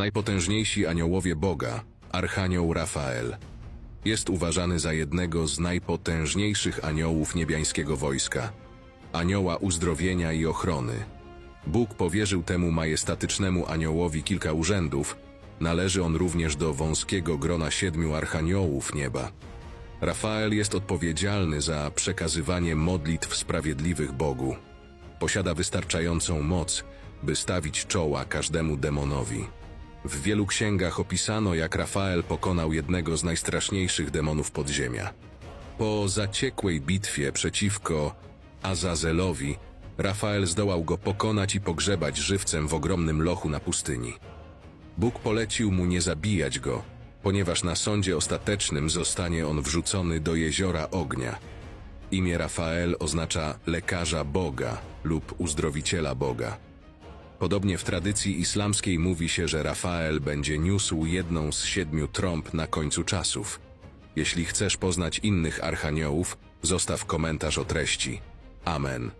Najpotężniejsi aniołowie Boga, Archanioł Rafael, jest uważany za jednego z najpotężniejszych aniołów niebiańskiego wojska, anioła uzdrowienia i ochrony. Bóg powierzył temu majestatycznemu aniołowi kilka urzędów, należy on również do wąskiego grona siedmiu archaniołów nieba. Rafael jest odpowiedzialny za przekazywanie modlitw sprawiedliwych Bogu. Posiada wystarczającą moc, by stawić czoła każdemu demonowi. W wielu księgach opisano, jak Rafael pokonał jednego z najstraszniejszych demonów podziemia. Po zaciekłej bitwie przeciwko Azazelowi, Rafael zdołał go pokonać i pogrzebać żywcem w ogromnym lochu na pustyni. Bóg polecił mu nie zabijać go, ponieważ na sądzie ostatecznym zostanie on wrzucony do jeziora ognia. Imię Rafael oznacza lekarza Boga lub uzdrowiciela Boga. Podobnie w tradycji islamskiej mówi się, że Rafael będzie niósł jedną z siedmiu trąb na końcu czasów. Jeśli chcesz poznać innych archaniołów, zostaw komentarz o treści. Amen.